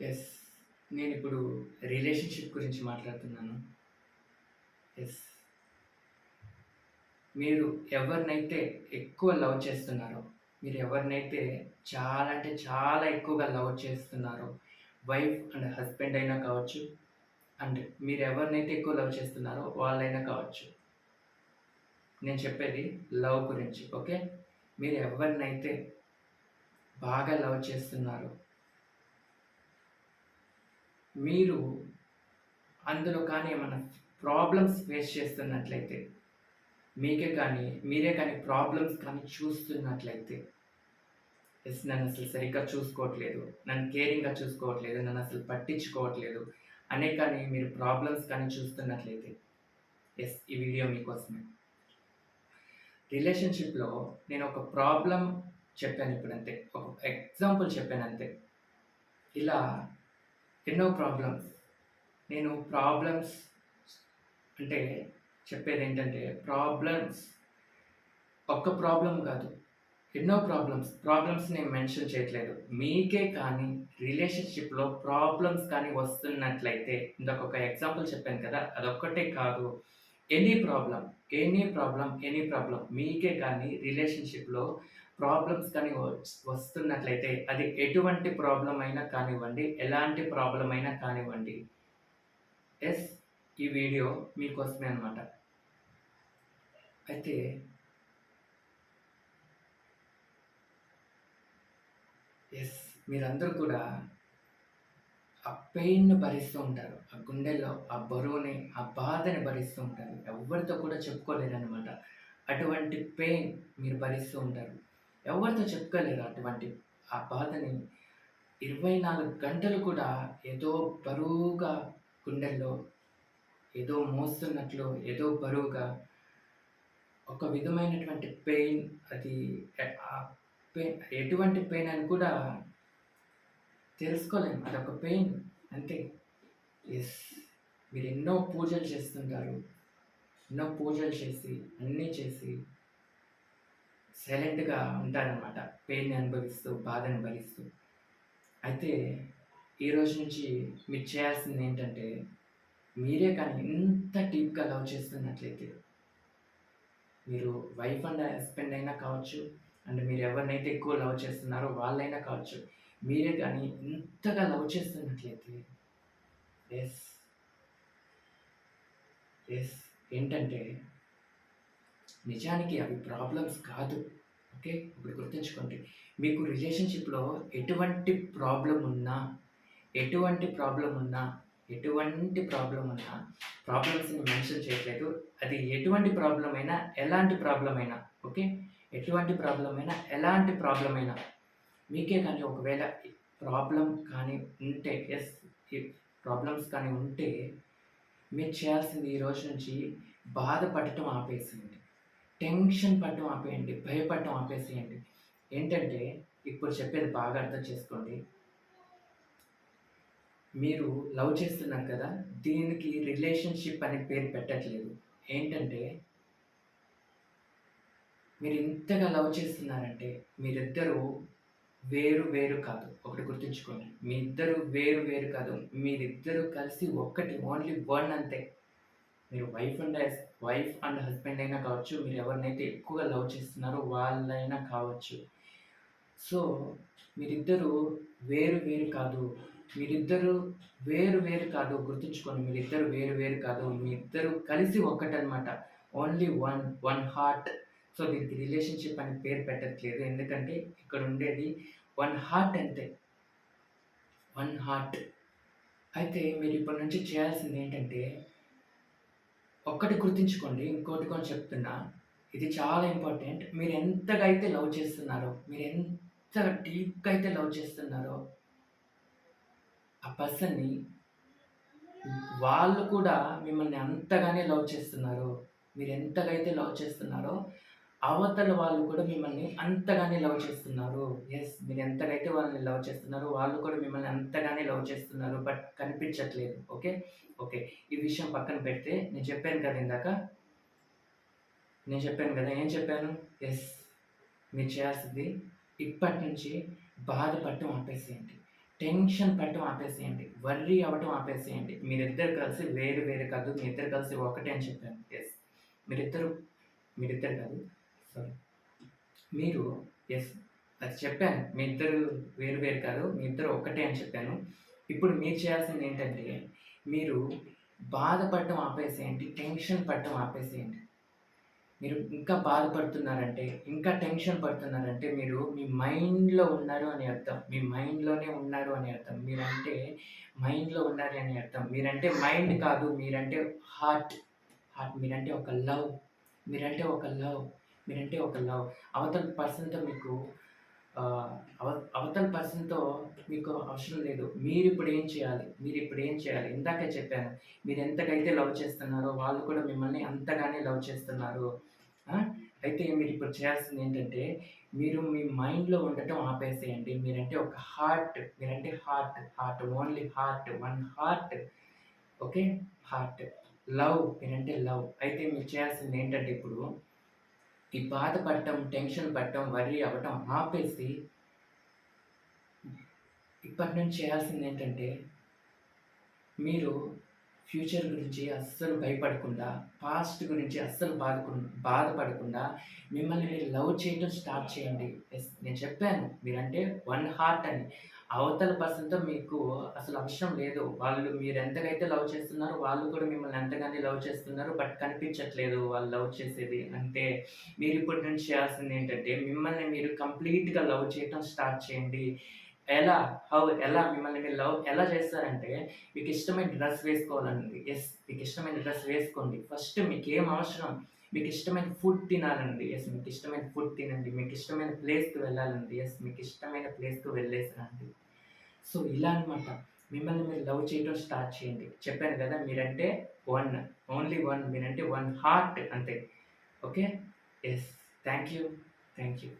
Yes నేను ఇప్పుడు relationship గురించి మాట్లాడుతున్నాను. ఎస్ మీరు ఎవరినైతే ఎక్కువ లవ్ చేస్తున్నారో, మీరు ఎవరినైతే చాలా అంటే చాలా ఎక్కువగా లవ్ చేస్తున్నారో, వైఫ్ అండ్ హస్బెండ్ అయినా కావచ్చు, అండ్ మీరు ఎవరినైతే ఎక్కువ లవ్ చేస్తున్నారో వాళ్ళైనా కావచ్చు. నేను చెప్పేది లవ్ గురించి. ఓకే. మీరు ఎవరినైతే బాగా లవ్ చేస్తున్నారో మీరు అందులో కానీ ఏమైనా ప్రాబ్లమ్స్ ఫేస్ చేస్తున్నట్లయితే, మీకే కానీ మీరే కానీ ప్రాబ్లమ్స్ కానీ చూస్తున్నట్లయితే, ఎస్ నన్ను అసలు సరిగ్గా చూసుకోవట్లేదు, నన్ను కేరింగ్‌గా చూసుకోవట్లేదు, నన్ను అసలు పట్టించుకోవట్లేదు అనే కానీ మీరు ప్రాబ్లమ్స్ కానీ చూస్తున్నట్లయితే, ఎస్ ఈ వీడియో మీకోసమే. రిలేషన్‌షిప్‌లో నేను ఒక ప్రాబ్లం చెప్పాను ఇప్పుడంతే. ఒక ఎగ్జాంపుల్ చెప్పాను అంతే ఇలా ఎన్నో ప్రాబ్లమ్స్. నేను ప్రాబ్లమ్స్ అంటే చెప్పేది ఏంటంటే ప్రాబ్లమ్స్ ఒక్క ప్రాబ్లం కాదు. ఎన్నో ప్రాబ్లమ్స్. ప్రాబ్లమ్స్ నేను మెన్షన్ చేయట్లేదు. మీకే కానీ రిలేషన్‌షిప్‌లో ప్రాబ్లమ్స్ కానీ వస్తున్నట్లయితే ఇందాక ఒక ఎగ్జాంపుల్ చెప్పాను కదా! అదొక్కటే కాదు. Any problem, any problem any problem మీకే కానీ రిలేషన్‌షిప్‌లో ప్రాబ్లమ్స్ కానీ వస్తున్నట్లయితే అది ఎటువంటి ప్రాబ్లం అయినా కానివ్వండి, ఎలాంటి ప్రాబ్లం అయినా కానివ్వండి. ఎస్ ఈ వీడియో మీకోసమే అనమాట అయితే ఎస్ మీరందరూ కూడా ఆ పెయిన్ను భరిస్తూ ఉంటారు. ఆ గుండెల్లో ఆ బరువుని, ఆ బాధని భరిస్తూ ఉంటారు. ఎవ్వరితో కూడా చెప్పుకోలేరనమాట. అటువంటి పెయిన్ మీరు భరిస్తూ ఉంటారు. ఎవరితో చెప్పుకోలేరు అటువంటి ఆ బాధని 24 గంటలు కూడా ఏదో బరువుగా గుండెల్లో ఏదో మోస్తున్నట్లు, ఏదో బరువుగా ఒక విధమైనటువంటి పెయిన్ అది ఆ పెయిన్ ఎటువంటి పెయిన్ అని కూడా తెలుసుకోలేము. అదొక పెయిన్ అంతే. ఎస్ మీరు ఎన్నో పూజలు చేస్తుంటారు. ఎన్నో పూజలు చేసి, అన్నీ చేసి సైలెంట్‌గా ఉంటారనమాట. పెయిన్‌ని అనుభవిస్తూ, బాధను భరిస్తూ. అయితే ఈరోజు నుంచి మీరు చేయాల్సింది ఏంటంటే మీరే కానీ ఇంత డీప్‌గా లవ్ చేస్తున్నట్లయితే మీరు వైఫ్ అండ్ హస్బెండ్ అయినా కావచ్చు, అండ్ మీరు ఎవరినైతే ఎక్కువ లవ్ చేస్తున్నారో వాళ్ళైనా కావచ్చు. మీరే కానీ ఇంతగా లవ్ చేస్తున్నట్లయితే ఎస్ ఎస్ ఏంటంటే నిజానికి అవి ప్రాబ్లమ్స్ కాదు. ఓకే. ఇప్పుడు గుర్తుంచుకోండి. మీకు రిలేషన్‌షిప్‌లో ఎటువంటి ప్రాబ్లం ఉన్నా, ఎటువంటి ప్రాబ్లం ఉన్నా, ఎటువంటి ప్రాబ్లం ఉన్నా ప్రాబ్లమ్స్‌ని మెన్షన్ చేయట్లేదు. అది ఎటువంటి ప్రాబ్లం అయినా, ఎలాంటి ప్రాబ్లం అయినా ఓకే. ఎటువంటి ప్రాబ్లం అయినా, ఎలాంటి ప్రాబ్లం అయినా మీకే కానీ ఒకవేళ ప్రాబ్లం కానీ ఉంటే ఎస్ ఈ ప్రాబ్లమ్స్ కానీ ఉంటే మీరు చేయాల్సింది ఈ రోజు నుంచి బాధపడటం ఆపేసింది టెన్షన్ పడటం ఆపేయండి. భయపడటం ఆపేసేయండి. ఏంటంటే ఇప్పుడు చెప్పేది బాగా అర్థం చేసుకోండి. మీరు లవ్ చేస్తున్నారు కదా! దీనికి రిలేషన్‌షిప్ అనే పేరు పెట్టట్లేదు. ఏంటంటే మీరు ఇంతగా లవ్ చేస్తున్నారంటే మీరిద్దరూ వేరు వేరు కాదు. ఒకటి గుర్తుంచుకోండి. మీ ఇద్దరు వేరు వేరు కాదు. మీరిద్దరూ కలిసి ఒక్కటి ఓన్లీ వన్ అంతే. మీరు wife and wife and husband అయినా కావచ్చు. మీరు ఎవరినైతే ఎక్కువగా లవ్ చేస్తున్నారో వాళ్ళైనా కావచ్చు. సో, మీరిద్దరూ వేరు వేరు కాదు. మీరిద్దరూ వేరు వేరు కాదు. గుర్తుంచుకోండి. మీరిద్దరు వేరు వేరు కాదు. మీ ఇద్దరు కలిసి ఒక్కటనమాట. Only one, one heart. So, దీనికి రిలేషన్‌షిప్ అని పేరు పెట్టట్లేదు. ఎందుకంటే ఇక్కడ ఉండేది వన్ హార్ట్ అంతే. One heart. అయితే మీరు ఇప్పటి నుంచి చేయాల్సింది ఏంటంటే ఒక్కటి గుర్తుంచుకోండి. ఇంకోటి కొని చెప్తున్నా. ఇది చాలా ఇంపార్టెంట్. మీరు ఎంతగా అయితే లవ్ చేస్తున్నారో, మీరు ఎంత డీప్‌గా అయితే లవ్ చేస్తున్నారో ఆ పర్సన్‌ని వాళ్ళు కూడా మిమ్మల్ని అంతగానే లవ్ చేస్తున్నారు. మీరు ఎంతగా అయితే లవ్ చేస్తున్నారో అవతల వాళ్ళు కూడా మిమ్మల్ని అంతగానే లవ్ చేస్తున్నారు. ఎస్ మీరు ఎంతగైతే వాళ్ళని లవ్ చేస్తున్నారో వాళ్ళు కూడా మిమ్మల్ని అంతగానే లవ్ చేస్తున్నారు. బట్ కనిపించట్లేదు. ఓకే. ఓకే. ఈ విషయం పక్కన పెడితే నేను చెప్పాను కదా ఇందాక. నేను చెప్పాను కదా! ఏం చెప్పాను? ఎస్ మీరు చేయాల్సింది ఇప్పటి నుంచి బాధపడటం ఆపేసేయండి. టెన్షన్ పడటం ఆపేసేయండి. వర్రీ అవ్వటం ఆపేసేయండి. మీరిద్దరు కలిసి వేరు వేరు కాదు. మీ ఇద్దరు కలిసి ఒకటే అని చెప్పాను. ఎస్ మీరిద్దరు మీరిద్దరు కాదు. సారీ. మీరు ఎస్ అది చెప్పాను. మీ ఇద్దరు వేరు వేరు కాదు. మీ ఇద్దరు ఒక్కటే అని చెప్పాను. ఇప్పుడు మీరు చేయాల్సింది ఏంటంటే, మీరు బాధపడటం ఆపేసేయండి. టెన్షన్ పడటం ఆపేసేయండి. మీరు ఇంకా బాధపడుతున్నారంటే, ఇంకా టెన్షన్ పడుతున్నారంటే, మీరు మీ మైండ్‌లో ఉన్నారు అని అర్థం. మీ మైండ్‌లోనే ఉన్నారు అని అర్థం. మీరంటే మైండ్‌లో ఉన్నారు అని అర్థం. మీరంటే మైండ్ కాదు. మీరంటే హార్ట్. హార్ట్ మీరంటే ఒక లవ్. మీరంటే ఒక లవ్. మీరంటే ఒక లవ్. అవతల పర్సన్‌తో మీకు అవ అవతల పర్సన్‌తో మీకు అవసరం లేదు. మీరు ఇప్పుడు ఏం చేయాలి? మీరు ఇప్పుడు ఏం చేయాలి? ఇందాక చెప్పాను. మీరు ఎంతకైతే లవ్ చేస్తున్నారో, వాళ్ళు కూడా మిమ్మల్ని అంతగానే లవ్ చేస్తున్నారు. అయితే మీరు ఇప్పుడు చేయాల్సింది ఏంటంటే, మీరు మీ మైండ్‌లో ఉండటం ఆపేసేయండి. మీరంటే ఒక హార్ట్. మీరంటే heart. Heart. Only heart. One heart. Okay. Heart. Love. మీరంటే లవ్. అయితే మీరు చేయాల్సింది ఏంటంటే ఇప్పుడు, ఈ బాధపడటం, టెన్షన్ పడటం, వర్రీ అవ్వటం ఆపేసి ఇప్పటి నుంచి చేయాల్సింది ఏంటంటే, మీరు ఫ్యూచర్ గురించి అస్సలు భయపడకుండా, పాస్ట్ గురించి అస్సలు బాధకు బాధపడకుండా, మిమ్మల్ని మీరు లవ్ చేయటం స్టార్ట్ చేయండి. ఎస్ నేను చెప్పాను. మీరంటే వన్ హార్ట్ అని. అవతల పర్సన్‌తో మీకు అసలు అవసరం లేదు. వాళ్ళు మీరు ఎంతకైతే లవ్ చేస్తున్నారో, వాళ్ళు కూడా మిమ్మల్ని ఎంతగానే లవ్ చేస్తున్నారు. బట్ కనిపించట్లేదు వాళ్ళు లవ్ చేసేది. అంటే మీరు ఇప్పటి నుంచి చేయాల్సింది ఏంటంటే, మిమ్మల్ని మీరు కంప్లీట్‌గా లవ్ చేయటం స్టార్ట్ చేయండి. ఎలా? హౌ? ఎలా? మిమ్మల్ని మీరు లవ్ ఎలా చేస్తారంటే, మీకు ఇష్టమైన డ్రెస్ వేసుకోవాలండి. ఎస్ మీకు ఇష్టమైన డ్రెస్ వేసుకోండి. ఫస్ట్ మీకేం అవసరం? మీకు ఇష్టమైన ఫుడ్ తినాలండి. ఎస్ మీకు ఇష్టమైన ఫుడ్ తినండి. మీకు ఇష్టమైన ప్లేస్‌కి వెళ్ళాలండి. ఎస్ మీకు ఇష్టమైన ప్లేస్‌కి వెళ్ళేసరండి సో, ఇలా అనమాట మిమ్మల్ని మీరు లవ్ చేయడం స్టార్ట్ చేయండి. చెప్పాను కదా! మీరంటే వన్. Only one. మీరంటే వన్ హార్ట్ అంతే. Okay. Yes thank you. Thank you.